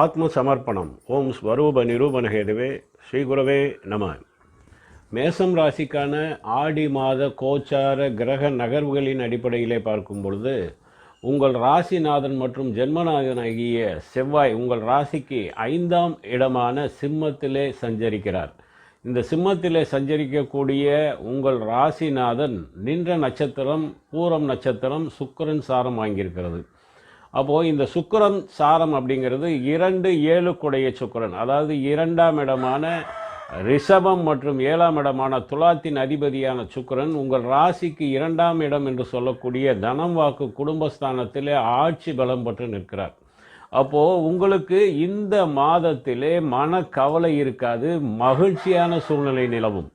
ஆத்ம சமர்ப்பணம் ஓம் ஸ்வரூப நிரூபண ஹேதுவே ஸ்ரீகுரவே நம. மேசம் ராசிக்கான ஆடி மாத கோச்சார கிரக நகர்வுகளின் அடிப்படையிலே பார்க்கும் பொழுது உங்கள் ராசிநாதன் மற்றும் ஜென்மநாதனாகிய செவ்வாய் உங்கள் ராசிக்கு ஐந்தாம் இடமான சிம்மத்திலே சஞ்சரிக்கிறார். இந்த சிம்மத்திலே சஞ்சரிக்கக்கூடிய உங்கள் ராசிநாதன் நின்ற நட்சத்திரம் பூரம் நட்சத்திரம் சுக்கிரன் சாரம் வாங்கியிருக்கிறது. அப்போது இந்த சுக்கரன் சாரம் அப்படிங்கிறது இரண்டு ஏழுக்குடைய சுக்கரன். அதாவது இரண்டாம் இடமான ரிஷபம் மற்றும் ஏழாம் இடமான துலாத்தின் அதிபதியான சுக்கிரன் உங்கள் ராசிக்கு இரண்டாம் இடம் என்று சொல்லக்கூடிய தனம் வாக்கு குடும்பஸ்தானத்திலே ஆட்சி பலம் பெற்று நிற்கிறார். அப்போது உங்களுக்கு இந்த மாதத்திலே மனக்கவலை இருக்காது மகிழ்ச்சியான சூழ்நிலை நிலவும்.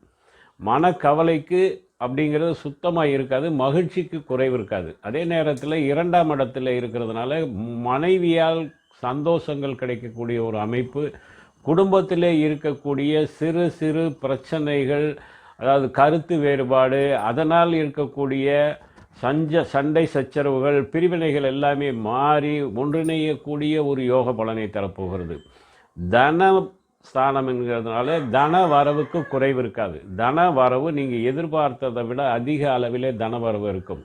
மனக்கவலைக்கு அப்படிங்கிறது சுத்தமாக இருக்காது மகிழ்ச்சிக்கு குறைவு இருக்காது. அதே நேரத்தில் இரண்டாம் இடத்துல இருக்கிறதுனால மனைவியால் சந்தோஷங்கள் கிடைக்கக்கூடிய ஒரு அமைப்பு குடும்பத்திலே இருக்கக்கூடிய சிறு சிறு பிரச்சனைகள் அதாவது கருத்து வேறுபாடு அதனால் இருக்கக்கூடிய சஞ்ச சண்டை சச்சரவுகள் பிரிவினைகள் எல்லாமே மாறி ஒன்றிணையக்கூடிய ஒரு யோக பலனை தரப்போகிறது. தன ஸ்தானம் என்கிறதுனால தன வரவுக்கு குறைவு இருக்காது. தன வரவு நீங்கள் எதிர்பார்த்ததை விட அதிக அளவிலே தன வரவு இருக்கும்.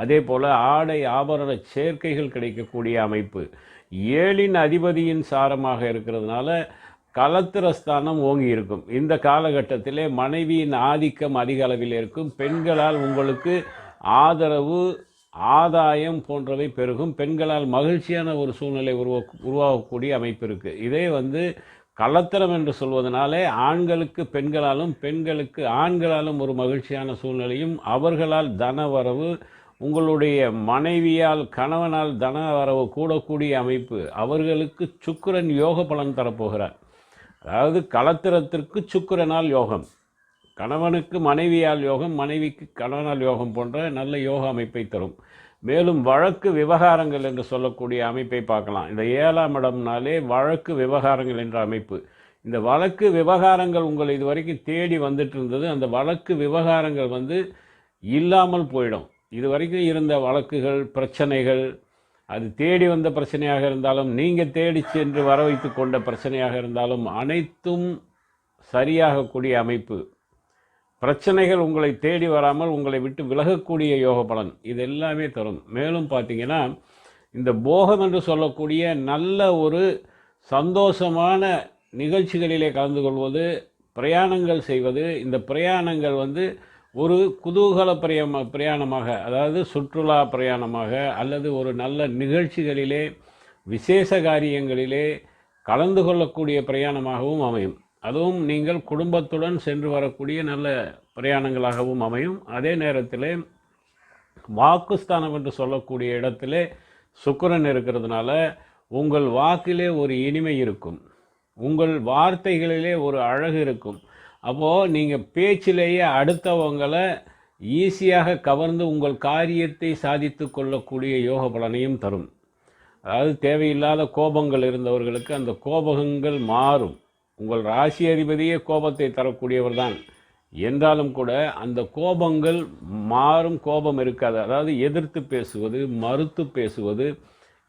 அதே போல் ஆடை ஆபரண சேர்க்கைகள் கிடைக்கக்கூடிய அமைப்பு. ஏழின் அதிபதியின் சாரமாக இருக்கிறதுனால கலத்திரஸ்தானம் ஓங்கி இருக்கும். இந்த காலகட்டத்திலே மனைவியின் ஆதிக்கம் அதிக அளவில் இருக்கும். பெண்களால் உங்களுக்கு ஆதரவு ஆதாயம் போன்றவை பெருகும். பெண்களால் மகிழ்ச்சியான ஒரு சூழ்நிலை உருவா உருவாகக்கூடிய அமைப்பு இருக்குது இதே வந்து கள்ளத்தனம் என்று சொல்வதனாலே ஆண்களுக்கு பெண்களாலும் பெண்களுக்கு ஆண்களாலும் ஒரு மகிழ்ச்சியான சூழ்நிலையும் அவர்களால் தனவரவு உங்களுடைய மனைவியால் கணவனால் தன வரவு கூடக்கூடிய அமைப்பு அவர்களுக்கு சுக்கிரன் யோக பலன் தரப்போகிறார். அதாவது களத்திரத்திற்கு சுக்கிரனால் யோகம் கணவனுக்கு மனைவியால் யோகம் மனைவிக்கு கணவனால் யோகம் போன்ற நல்ல யோக அமைப்பை தரும். மேலும் வழக்கு விவகாரங்கள் என்று சொல்லக்கூடிய அமைப்பை பார்க்கலாம். இந்த ஏழாம் இடம்னாலே வழக்கு விவகாரங்கள் என்ற அமைப்பு. இந்த வழக்கு விவகாரங்கள் உங்களை இது வரைக்கும் தேடி வந்துட்டு இருந்தது அந்த வழக்கு விவகாரங்கள் வந்து இல்லாமல் போயிடும். இது வரைக்கும் இருந்த வழக்குகள் பிரச்சனைகள் அது தேடி வந்த பிரச்சனையாக இருந்தாலும் நீங்கள் தேடி சென்று வர வைத்து கொண்ட பிரச்சனையாக இருந்தாலும் அனைத்தும் சரியாகக்கூடிய அமைப்பு. பிரச்சனைகள் உங்களை தேடி வராமல் உங்களை விட்டு விலகக்கூடிய யோக பலன். இது எல்லாமே தரும். மேலும் பார்த்தீங்கன்னா இந்த போகம் என்று சொல்லக்கூடிய நல்ல ஒரு சந்தோஷமான நிகழ்ச்சிகளிலே கலந்து கொள்வது பிரயாணங்கள் செய்வது இந்த பிரயாணங்கள் வந்து ஒரு குதூகல பிரயம பிரயாணமாக அதாவது சுற்றுலா பிரயாணமாக அல்லது ஒரு நல்ல நிகழ்ச்சிகளிலே விசேஷ காரியங்களிலே கலந்து கொள்ளக்கூடிய பிரயாணமாகவும் அமையும். அதுவும் நீங்கள் குடும்பத்துடன் சென்று வரக்கூடிய நல்ல பிரயாணங்களாகவும் அமையும். அதே நேரத்தில் வாக்குஸ்தானம் என்று சொல்லக்கூடிய இடத்திலே சுக்கரன் இருக்கிறதுனால உங்கள் வாக்கிலே ஒரு இனிமை இருக்கும். உங்கள் வார்த்தைகளிலே ஒரு அழகு இருக்கும். அப்போது நீங்கள் பேச்சிலேயே அடுத்தவங்களை ஈஸியாக கவர்ந்து உங்கள் காரியத்தை சாதித்து கொள்ளக்கூடிய யோக பலனையும் தரும். அதாவது தேவையில்லாத கோபங்கள் இருந்தவர்களுக்கு அந்த கோபங்கள் மாறும். உங்கள் ராசி அதிபதியே கோபத்தை தரக்கூடியவர் தான் என்றாலும் கூட அந்த கோபங்கள் மாறும் கோபம் இருக்காது. அதாவது எதிர்த்து பேசுவது மறுத்து பேசுவது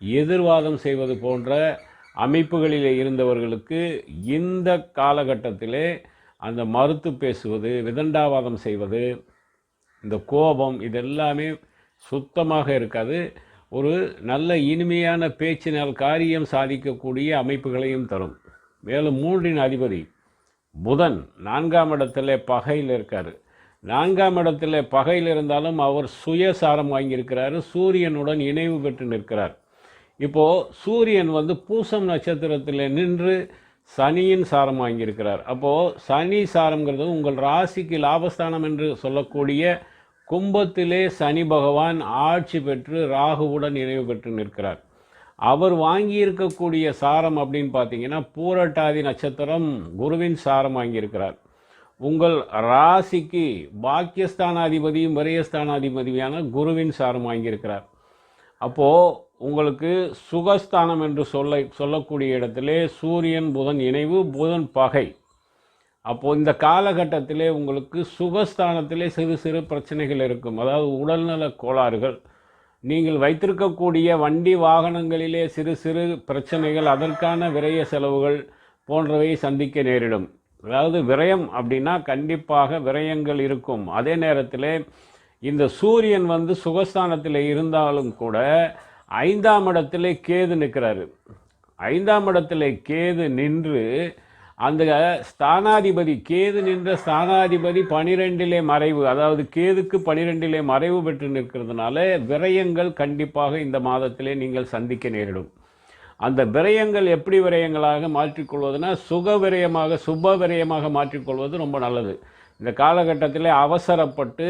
எதிர்வாதம் செய்வது போன்ற அமைப்புகளில் இருந்தவர்களுக்கு இந்த காலகட்டத்திலே அந்த மறுத்து பேசுவது விதண்டாவாதம் செய்வது இந்த கோபம் இதெல்லாமே சுத்தமாக இருக்காது. ஒரு நல்ல இனிமையான பேச்சினால் காரியம் சாதிக்கக்கூடிய அமைப்புகளையும் தரும். மேலும் மூன்றின் அதிபதி புதன் நான்காம் இடத்துல பகையில் இருக்கார். நான்காம் இடத்துல பகையில் இருந்தாலும் அவர் சுயசாரம் வாங்கியிருக்கிறாரு. சூரியனுடன் இணைவு பெற்று நிற்கிறார். இப்போது சூரியன் வந்து பூசம் நட்சத்திரத்தில் நின்று சனியின் சாரம் வாங்கியிருக்கிறார். அப்போது சனி சாரங்கிறது உங்கள் ராசிக்கு லாபஸ்தானம் என்று சொல்லக்கூடிய கும்பத்திலே சனி பகவான் ஆட்சி பெற்று ராகுவுடன் இணைவு பெற்று நிற்கிறார். அவர் வாங்கியிருக்கக்கூடிய சாரம் அப்படின்னு பார்த்தீங்கன்னா பூரட்டாதி நட்சத்திரம் குருவின் சாரம் வாங்கியிருக்கிறார். உங்கள் ராசிக்கு பாக்கியஸ்தானாதிபதியும் விரயஸ்தானாதிபதியான குருவின் சாரம் வாங்கியிருக்கிறார். அப்போது உங்களுக்கு சுகஸ்தானம் என்று சொல்ல சொல்லக்கூடிய இடத்திலே சூரியன் புதன் இணைவு புதன் பகை. அப்போது இந்த காலகட்டத்திலே உங்களுக்கு சுகஸ்தானத்திலே சிறு சிறு பிரச்சனைகள் இருக்கும். அதாவது உடல்நல கோளாறுகள். நீங்கள் வைத்திருக்கக்கூடிய வண்டி வாகனங்களிலே சிறு சிறு பிரச்சனைகள் அதற்கான விரய செலவுகள் போன்றவை சந்திக்க நேரிடும். அதாவது விரயம் அப்படின்னா கண்டிப்பாக விரயங்கள் இருக்கும். அதே நேரத்தில் இந்த சூரியன் வந்து சுகஸ்தானத்தில் இருந்தாலும் கூட ஐந்தாம் இடத்திலே கேது நிற்கிறாரு. ஐந்தாம் இடத்துல கேது நின்று அந்த ஸ்தானாதிபதி கேது நின்ற ஸ்தானாதிபதி பனிரெண்டிலே மறைவு அதாவது கேதுக்கு பனிரெண்டிலே மறைவு பெற்று நிற்கிறதுனால விரயங்கள் கண்டிப்பாக இந்த மாதத்திலே நீங்கள் சந்திக்க நேரிடும். அந்த விரயங்கள் எப்படி விரயங்களாக மாற்றிக்கொள்வதுனா சுக விரயமாக சுப விரயமாக மாற்றிக்கொள்வது ரொம்ப நல்லது. இந்த காலகட்டத்தில் அவசரப்பட்டு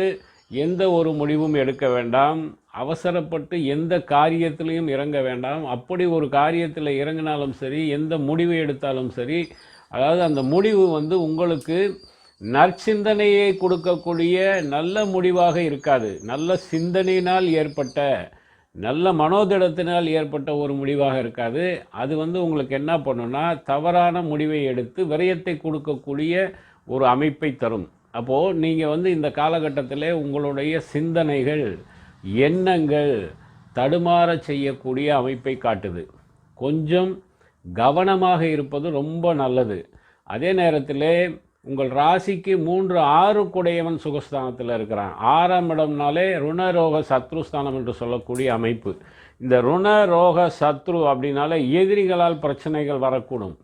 எந்த ஒரு முடிவும் எடுக்க வேண்டாம் அவசரப்பட்டு எந்த காரியத்திலையும் இறங்க வேண்டாம். அப்படி ஒரு காரியத்தில் இறங்கினாலும் சரி எந்த முடிவு எடுத்தாலும் சரி அதாவது அந்த முடிவு வந்து உங்களுக்கு நற்சிந்தனையை கொடுக்கக்கூடிய நல்ல முடிவாக இருக்காது. நல்ல சிந்தனையினால் ஏற்பட்ட நல்ல மனோதிடத்தினால் ஏற்பட்ட ஒரு முடிவாக இருக்காது. அது வந்து உங்களுக்கு என்ன பண்ணுன்னா தவறான முடிவை எடுத்து விரயத்தை கொடுக்கக்கூடிய ஒரு அமைப்பை தரும். அப்போது நீங்கள் வந்து இந்த காலகட்டத்தில் உங்களுடைய சிந்தனைகள் எண்ணங்கள் தடுமாற செய்யக்கூடிய அமைப்பை காட்டுது. கொஞ்சம் கவனமாக இருப்பது ரொம்ப நல்லது. அதே நேரத்தில் உங்கள் ராசிக்கு மூன்று ஆறு குடையவன் சுகஸ்தானத்தில் இருக்கிறான். ஆறாம் இடம்னாலே ருணரோக சத்ருஸ்தானம் என்று சொல்லக்கூடிய அமைப்பு. இந்த ருணரோக சத்ரு அப்படின்னாலே எதிரிகளால் பிரச்சனைகள் வரக்கூடும்.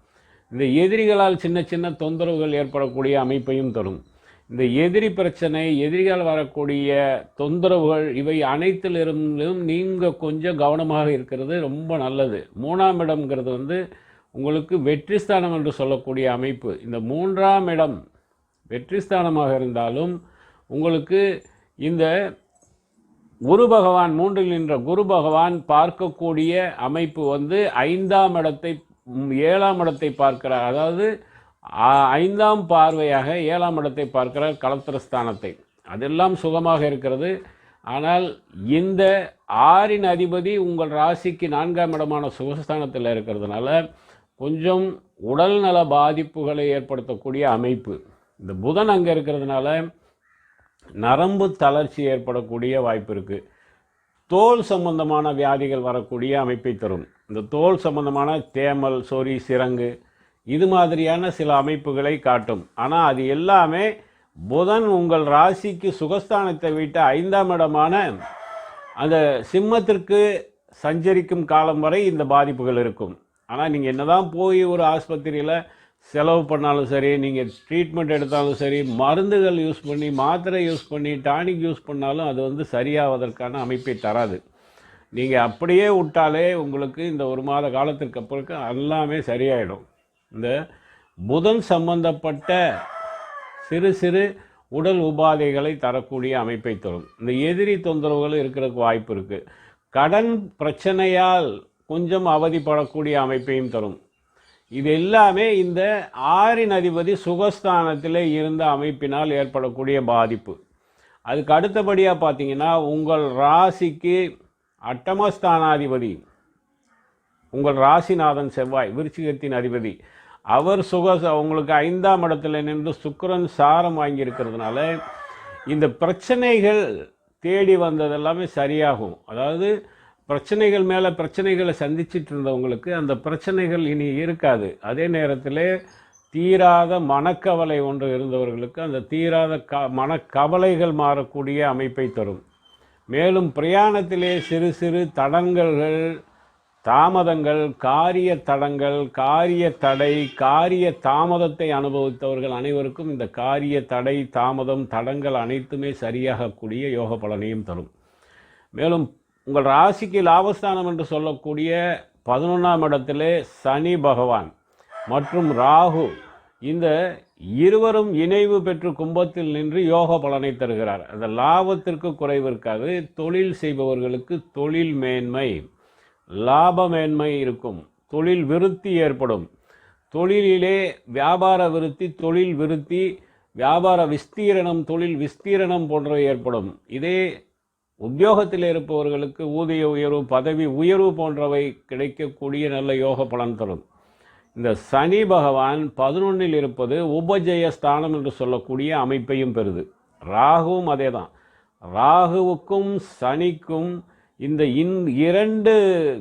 இந்த எதிரிகளால் சின்ன சின்ன தொந்தரவுகள் ஏற்படக்கூடிய அமைப்பையும் தரும். இந்த எதிரி பிரச்சனை எதிரிகள் வரக்கூடிய தொந்தரவுகள் இவை அனைத்திலிருந்தும் நீங்கள் கொஞ்சம் கவனமாக இருக்கிறது ரொம்ப நல்லது. மூணாம் இடம்ங்கிறது வந்து உங்களுக்கு வெற்றி ஸ்தானம் என்று சொல்லக்கூடிய அமைப்பு. இந்த மூன்றாம் இடம் வெற்றி ஸ்தானமாக இருந்தாலும் உங்களுக்கு இந்த குரு பகவான் மூன்றில் நின்ற குரு பகவான் பார்க்கக்கூடிய அமைப்பு வந்து ஐந்தாம் இடத்தை ஏழாம் இடத்தை பார்க்கிறார். அதாவது ஐந்தாம் பார்வையாக ஏழாம் இடத்தை பார்க்கிறார் கலத்திரஸ்தானத்தை. அதெல்லாம் சுகமாக இருக்கிறது. ஆனால் இந்த ஆறின் அதிபதி உங்கள் ராசிக்கு நான்காம் இடமான சுகஸ்தானத்தில் இருக்கிறதுனால கொஞ்சம் உடல்நல பாதிப்புகளை ஏற்படுத்தக்கூடிய அமைப்பு. இந்த புதன் அங்கே இருக்கிறதுனால நரம்பு தளர்ச்சி ஏற்படக்கூடிய வாய்ப்பு இருக்குது தோல் சம்பந்தமான வியாதிகள் வரக்கூடிய அமைப்பை தரும். இந்த தோல் சம்பந்தமான தேமல் சொறி சிரங்கு இது மாதிரியான சில அமைப்புகளை காட்டும். ஆனால் அது எல்லாமே புதன் உங்கள் ராசிக்கு சுகஸ்தானத்தை விட்டு ஐந்தாம் இடமான அந்த சிம்மத்திற்கு சஞ்சரிக்கும் காலம் வரை இந்த பாதிப்புகள் இருக்கும். ஆனால் நீங்கள் என்னதான் போய் ஒரு ஆஸ்பத்திரியில் செலவு பண்ணாலும் சரி நீங்கள் ட்ரீட்மெண்ட் எடுத்தாலும் சரி மருந்துகள் யூஸ் பண்ணி மாத்திரை யூஸ் பண்ணி டானிக் யூஸ் பண்ணாலும் அது வந்து சரியாவதற்கான அமைப்பை தராது. நீங்கள் அப்படியே விட்டாலே உங்களுக்கு இந்த ஒரு மாத காலத்திற்கு அப்புறம் எல்லாமே சரியாயிடும். இந்த புதன் சம்பந்தப்பட்ட சிறு சிறு உடல் உபாதைகளை தரக்கூடிய அமைப்பை தரும். இந்த எதிரி தொந்தரவுகள் இருக்கிறதுக்கு வாய்ப்பு இருக்குது கடன் பிரச்சனையால் கொஞ்சம் அவதிப்படக்கூடிய அமைப்பையும் தரும். இது எல்லாமே இந்த ஆறின் அதிபதி சுகஸ்தானத்தில் இருந்த அமைப்பினால் ஏற்படக்கூடிய பாதிப்பு. அதுக்கு அடுத்தபடியாக பார்த்தீங்கன்னா உங்கள் ராசிக்கு அட்டமஸ்தானாதிபதி உங்கள் ராசிநாதன் செவ்வாய் விருச்சிகத்தின் அதிபதி அவர் சுக உங்களுக்கு ஐந்தாம் இடத்துல நின்று சுக்கரன் சாரம் வாங்கியிருக்கிறதுனால இந்த பிரச்சனைகள் தேடி வந்தது எல்லாமே சரியாகும். அதாவது பிரச்சனைகள் மேலே பிரச்சனைகளை சந்திச்சிட்டு இருந்தவங்களுக்கு அந்த பிரச்சனைகள் இனி இருக்காது. அதே நேரத்தில் தீராத மனக்கவலை ஒன்று இருந்தவர்களுக்கு அந்த தீராத க மனக்கவலைகள் மாறக்கூடிய அமைப்பை தரும். மேலும் பிரயாணத்திலே சிறு சிறு தடங்கல்கள் தாமதங்கள் காரிய தடங்கள் காரிய தடை காரிய தாமதத்தை அனுபவித்தவர்கள் அனைவருக்கும் இந்த காரிய தடை தாமதம் தடங்கள் அனைத்துமே சரியாகக்கூடிய யோக பலனையும் தரும். மேலும் உங்கள் ராசிக்கு லாபஸ்தானம் என்று சொல்லக்கூடிய பதினொன்றாம் இடத்திலே சனி பகவான் மற்றும் ராகு இந்த இருவரும் இணைவு பெற்று கும்பத்தில் நின்று யோக பலனை தருகிறார். அந்த லாபத்திற்கு குறைவு இருக்காது. தொழில் செய்பவர்களுக்கு தொழில் மேன்மை. லாபமேன்மை இருக்கும். தொழில் விருத்தி ஏற்படும். தொழிலிலே வியாபார விருத்தி தொழில் விருத்தி வியாபார விஸ்தீரணம் தொழில் விஸ்தீரணம் போன்றவை ஏற்படும். இதே உத்தியோகத்தில் இருப்பவர்களுக்கு ஊதிய உயர்வு பதவி உயர்வு போன்றவை கிடைக்கக்கூடிய நல்ல யோக பலன் தரும். இந்த சனி பகவான் பதினொன்றில் இருப்பது உபஜய ஸ்தானம் என்று சொல்லக்கூடிய அமைப்பையும் பெறுது. ராகுவும் அதே தான் ராகுவுக்கும் சனிக்கும் இந்த இன் இரண்டு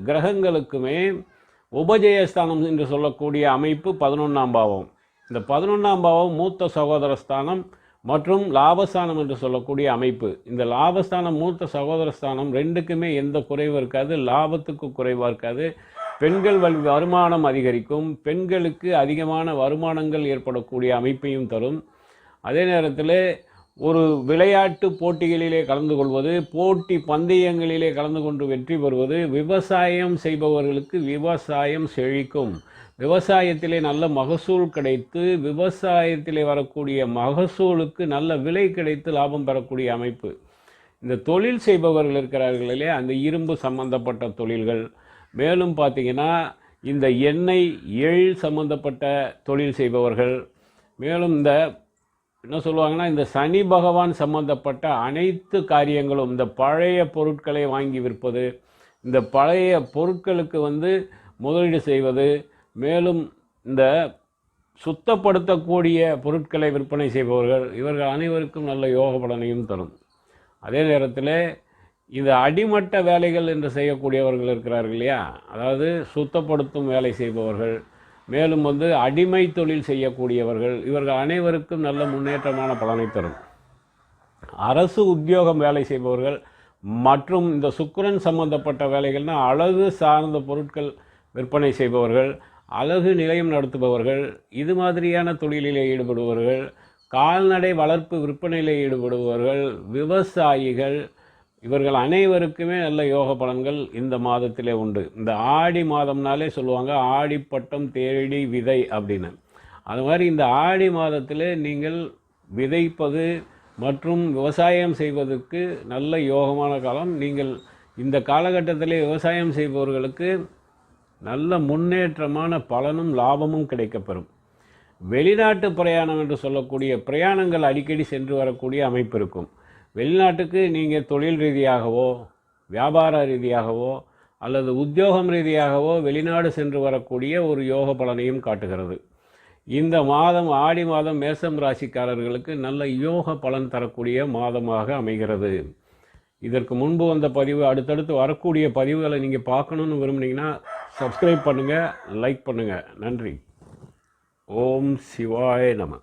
கிரகங்களுக்குமே உபஜயஸ்தானம் என்று சொல்லக்கூடிய அமைப்பு பதினொன்றாம் பாவம். இந்த பதினொன்றாம் பாவம் மூத்த சகோதர ஸ்தானம் மற்றும் லாபஸ்தானம் என்று சொல்லக்கூடிய அமைப்பு. இந்த லாபஸ்தானம் மூத்த சகோதர ஸ்தானம் ரெண்டுக்குமே எந்த குறைவும் இருக்காது லாபத்துக்கு குறைவாக இருக்காது. பெண்கள் வல் வருமானம் அதிகரிக்கும். பெண்களுக்கு அதிகமான வருமானங்கள் ஏற்படக்கூடிய அமைப்பையும் தரும். அதே நேரத்தில் ஒரு விளையாட்டு போட்டிகளிலே கலந்து கொள்வது போட்டி பந்தயங்களிலே கலந்து கொண்டு வெற்றி பெறுவது விவசாயம் செய்பவர்களுக்கு விவசாயம் செழிக்கும். விவசாயத்திலே நல்ல மகசூல் கிடைத்து விவசாயத்திலே வரக்கூடிய மகசூலுக்கு நல்ல விலை கிடைத்து லாபம் பெறக்கூடிய அமைப்பு. இந்த தொழில் செய்பவர்கள் இருக்கிறார்களே அந்த இரும்பு சம்பந்தப்பட்ட தொழில்கள். மேலும் பார்த்தீங்கன்னா இந்த எண்ணெய் எள் சம்பந்தப்பட்ட தொழில் செய்பவர்கள். மேலும் இந்த என்ன சொல்லுவாங்கன்னா இந்த சனி பகவான் சம்பந்தப்பட்ட அனைத்து காரியங்களும் இந்த பழைய பொருட்களை வாங்கி விற்பது இந்த பழைய பொருட்களுக்கு வந்து முதலீடு செய்வது மேலும் இந்த சுத்தப்படுத்தக்கூடிய பொருட்களை விற்பனை செய்பவர்கள் இவர்கள் அனைவருக்கும் நல்ல யோக பலனையும் தரும். அதே நேரத்தில் இந்த அடிமட்ட வேலைகள் என்று செய்யக்கூடியவர்கள் இருக்கிறார்கள் இல்லையா? அதாவது சுத்தப்படுத்தும் வேலை செய்பவர்கள் மேலும் வந்து அடிமை தொழில் செய்யக்கூடியவர்கள் இவர்கள் அனைவருக்கும் நல்ல முன்னேற்றமான பலனை தரும். அரசு உத்தியோகம் வேலை செய்பவர்கள் மற்றும் இந்த சுக்கிரன் சம்பந்தப்பட்ட வேலைகள்னால் அழகு சார்ந்த பொருட்கள் விற்பனை செய்பவர்கள் அழகு நிலையம் நடத்துபவர்கள் இது மாதிரியான தொழிலிலே ஈடுபடுபவர்கள் கால்நடை வளர்ப்பு விற்பனையில் ஈடுபடுபவர்கள் விவசாயிகள் இவர்கள் அனைவருக்குமே நல்ல யோக பலன்கள் இந்த மாதத்திலே உண்டு. இந்த ஆடி மாதம்னாலே சொல்லுவாங்க ஆடிப்பட்டம் தேடி விதை அப்படின்னு. அது மாதிரி இந்த ஆடி மாதத்திலே நீங்கள் விதைப்பது மற்றும் விவசாயம் செய்வதற்கு நல்ல யோகமான காலம். நீங்கள் இந்த காலகட்டத்திலே விவசாயம் செய்பவர்களுக்கு நல்ல முன்னேற்றமான பலனும் லாபமும் கிடைக்கப்பெறும். வெளிநாட்டு பிரயாணம் என்று சொல்லக்கூடிய பிரயாணங்கள் அடிக்கடி சென்று வரக்கூடிய அமைப்பு இருக்கும். வெளிநாட்டுக்கு நீங்கள் தொழில் ரீதியாகவோ வியாபார ரீதியாகவோ அல்லது உத்தியோகம் ரீதியாகவோ வெளிநாடு சென்று வரக்கூடிய ஒரு யோக பலனையும் காட்டுகிறது. இந்த மாதம் ஆடி மாதம் மேசம் ராசிக்காரர்களுக்கு நல்ல யோக பலன் தரக்கூடிய மாதமாக அமைகிறது. இதற்கு முன்பு வந்த பதிவு அடுத்தடுத்து வரக்கூடிய பதிவுகளை நீங்கள் பார்க்கணுன்னு விரும்புனீங்கன்னா சப்ஸ்கிரைப் பண்ணுங்கள் லைக் பண்ணுங்கள் நன்றி. ஓம் சிவாய நம.